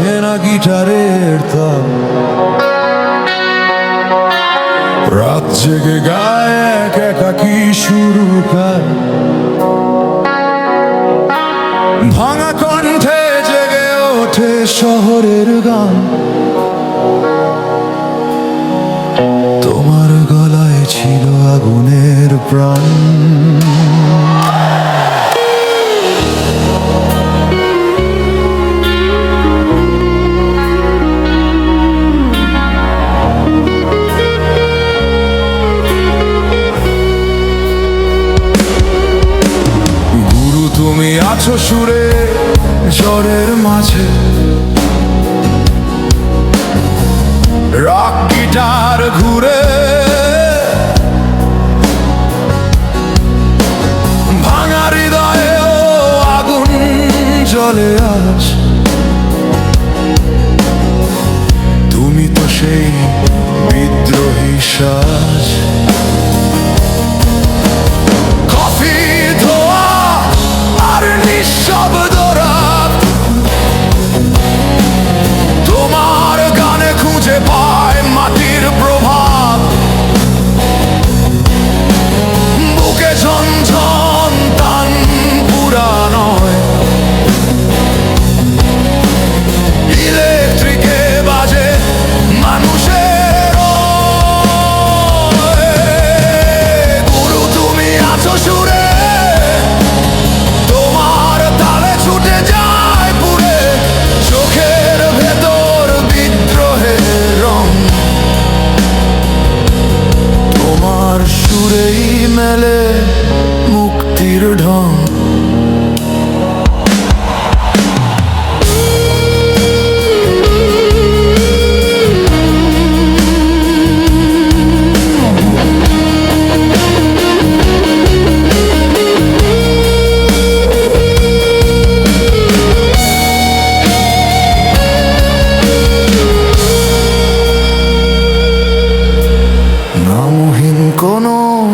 চেনা গিটারের তাল। রাত জেগে গায়ে এক একাকি শুরু কার ভাঙা কণ্ঠে জেগে ওঠে শহরের গান। তোমার গলায় ছিল আগুনের প্রাণ। আছো সুরে জ্বরের মাঝে। রক গিটার ঘুরে। ভাঙা হৃদয়েও আগুন জ্বলে আজ। তুমি তো সেই বিদ্রোহী সাজ।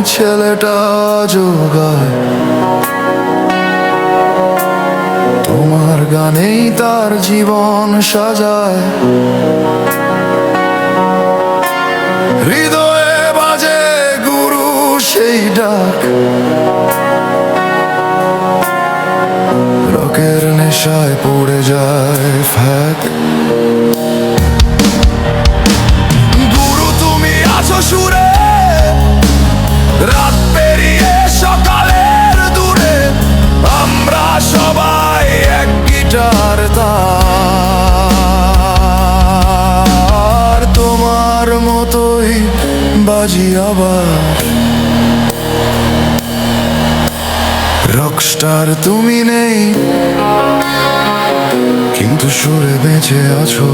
ছেলেটা যোগায় তোমার গানেই তার জীবন সাজায়। হৃদয়ে বাজে গুরু সেই ডাক। বাজি আবার। রকস্টার তুমি নেই কিন্তু সুরে বেঁচে আছো।